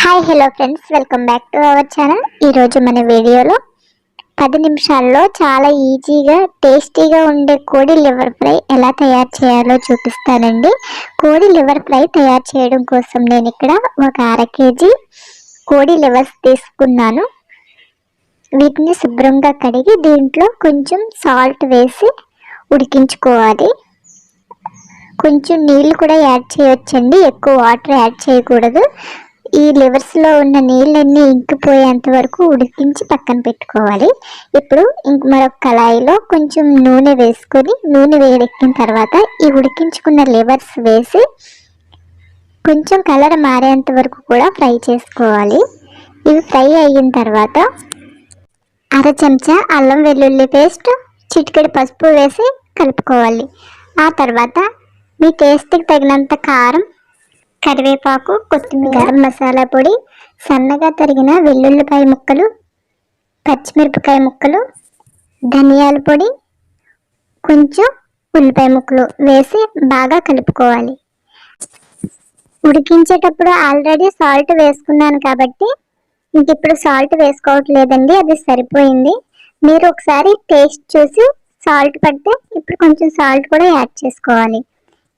Hi hello friends welcome back to our channel ఈరోజు మన వీడియోలో పది నిమిషాల్లో చాలా ఈజీగా టేస్టీగా ఉండే కోడి లివర్ ఫ్రై ఎలా తయారు చేయాలో చూపిస్తానండి. కోడి లివర్ ఫ్రై తయారు చేయడం కోసం నేను ఇక్కడ ఒక అర కేజీ కోడి లివర్స్ తీసుకున్నాను. వీటిని శుభ్రంగా కడిగి దీంట్లో కొంచెం సాల్ట్ వేసి ఉడికించుకోవాలి. కొంచెం నీళ్ళు కూడా యాడ్ చేయొచ్చండి. ఎక్కువ వాటర్ యాడ్ చేయకూడదు. ఈ లివర్స్లో ఉన్న నీళ్ళన్నీ ఇంకిపోయేంత వరకు ఉడికించి పక్కన పెట్టుకోవాలి. ఇప్పుడు ఇంక మరొక కళాయిలో కొంచెం నూనె వేసుకొని నూనె వేడెక్కిన తర్వాత ఈ ఉడికించుకున్న లివర్స్ వేసి కొంచెం కలర్ మారేంత వరకు కూడా ఫ్రై చేసుకోవాలి. ఇవి ఫ్రై అయిన తర్వాత అర చెంచా అల్లం వెల్లుల్లి పేస్ట్ చిటికెడు పసుపు వేసి కలుపుకోవాలి. ఆ తర్వాత మీ టేస్ట్కి తగినంత కారం కరివేపాకు కొత్తిమీర గరం మసాలా పొడి సన్నగా తరిగిన వెల్లుల్లిపాయ ముక్కలు పచ్చిమిరపకాయ ముక్కలు ధనియాల పొడి కొంచెం ఉల్లిపాయ ముక్కలు వేసి బాగా కలుపుకోవాలి. ఉడికించేటప్పుడు ఆల్రెడీ సాల్ట్ వేసుకున్నాను కాబట్టి ఇంక ఇప్పుడు సాల్ట్ వేసుకోవట్లేదండి అది సరిపోయింది. మీరు ఒకసారి టేస్ట్ చూసి సాల్ట్ పడితే ఇప్పుడు కొంచెం సాల్ట్ కూడా యాడ్ చేసుకోవాలి.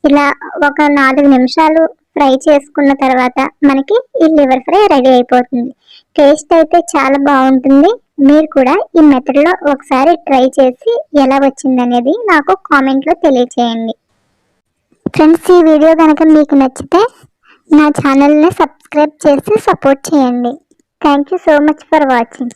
ఇలా ఒక నాలుగు నిమిషాలు ఫ్రై చేసుకున్న తర్వాత మనకి ఈ లివర్ ఫ్రై రెడీ అయిపోతుంది. టేస్ట్ అయితే చాలా బాగుంటుంది. మీరు కూడా ఈ మెథడ్లో ఒకసారి ట్రై చేసి ఎలా వచ్చింది అనేది నాకు కామెంట్లో తెలియచేయండి. ఫ్రెండ్స్ ఈ వీడియో కనుక మీకు నచ్చితే నా ఛానల్ని సబ్స్క్రైబ్ చేసి సపోర్ట్ చేయండి. Thank you so much for watching